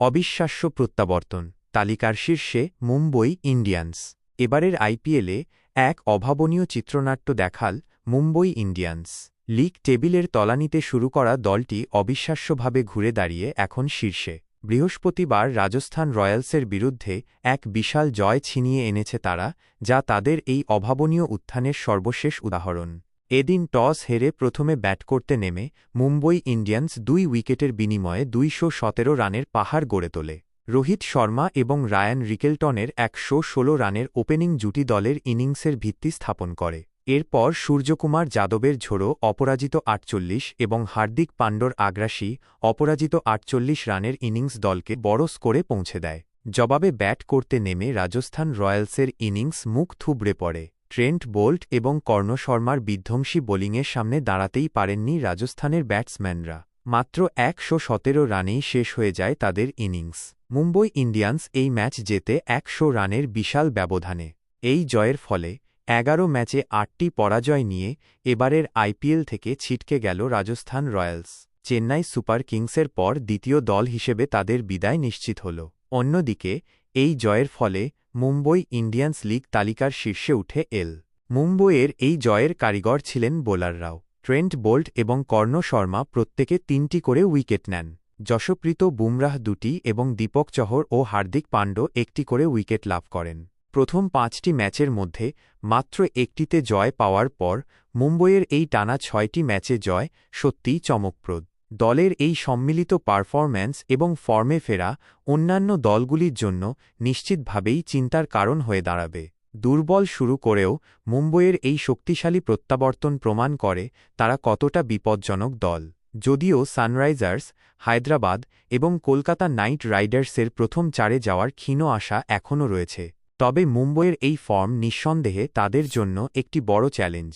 অবিশ্বাস্য প্রত্যাবর্তন। তালিকার শীর্ষে মুম্বই ইন্ডিয়ান্স। এবারের আইপিএলে এক অভাবনীয় চিত্রনাট্য দেখাল মুম্বই ইন্ডিয়ান্স। লিগ টেবিলের তলানিতে শুরু করা দলটি অবিশ্বাস্যভাবে ঘুরে দাঁড়িয়ে এখন শীর্ষে। বৃহস্পতিবার রাজস্থান রয়্যালসের বিরুদ্ধে এক বিশাল জয় ছিনিয়ে এনেছে তারা, যা তাদের এই অভাবনীয় উত্থানের সর্বশেষ উদাহরণ। এদিন টস হেরে প্রথমে ব্যাট করতে নেমে মুম্বই ইন্ডিয়ান্স দুই উইকেটের বিনিময়ে দুইশো সতেরো রানের পাহাড় গড়ে তোলে। রোহিত শর্মা এবং রায়ান রিকেলটনের একশো ষোলো রানের ওপেনিং জুটি দলের ইনিংসের ভিত্তি স্থাপন করে। এরপর সূর্যকুমার যাদবের ঝোড়ো অপরাজিত আটচল্লিশ এবং হার্দিক পাণ্ডর আগ্রাসী অপরাজিত আটচল্লিশ রানের ইনিংস দলকে বড় স্কোরে পৌঁছে দেয়। জবাবে ব্যাট করতে নেমে রাজস্থান রয়্যালসের ইনিংস মুখ থুবড়ে পড়ে। ট্রেন্ট বোল্ট এবং কর্ণ শর্মার বিধ্বংসী বোলিংয়ের সামনে দাঁড়াতেই পারেননি রাজস্থানের ব্যাটসম্যানরা। মাত্র একশো সতেরো রানেই শেষ হয়ে যায় তাদের ইনিংস। মুম্বই ইন্ডিয়ান্স এই ম্যাচ জেতে একশো রানের বিশাল ব্যবধানে। এই জয়ের ফলে এগারো ম্যাচে আটটি পরাজয় নিয়ে এবারের আইপিএল থেকে ছিটকে গেল রাজস্থান রয়্যালস। চেন্নাই সুপার কিংসের পর দ্বিতীয় দল হিসেবে তাদের বিদায় নিশ্চিত হল। অন্যদিকে, এই জয়ের ফলে মুম্বই ইন্ডিয়ান্স লিগ তালিকার শীর্ষে উঠে এল। মুম্বইয়ের এই জয়ের কারিগর ছিলেন বোলাররাও ট্রেন্ট বোল্ট এবং কর্ণ শর্মা প্রত্যেকে তিনটি করে উইকেট নেন। যশপ্রীত বুমরাহ দুটি এবং দীপক চহর ও হার্দিক পাণ্ড একটি করে উইকেট লাভ করেন। প্রথম পাঁচটি ম্যাচের মধ্যে মাত্র একটিতে জয় পাওয়ার পর মুম্বইয়ের এই টানা ছয়টি ম্যাচে জয় সত্যিই চমকপ্রদ। দলের এই সম্মিলিত পারফরম্যান্স এবং ফর্মে ফেরা অন্যান্য দলগুলির জন্য নিশ্চিতভাবেই চিন্তার কারণ হয়ে দাঁড়াবে। দুর্বল শুরু করেও মুম্বইয়ের এই শক্তিশালী প্রত্যাবর্তন প্রমাণ করে তারা কতটা বিপজ্জনক দল। যদিও সানরাইজার্স, হায়দ্রাবাদ এবং কলকাতা নাইট রাইডার্সের প্রথম চারে যাওয়ার ক্ষীণ আশা এখনও রয়েছে। তবে মুম্বইয়ের এই ফর্ম নিঃসন্দেহে তাদের জন্য একটি বড় চ্যালেঞ্জ।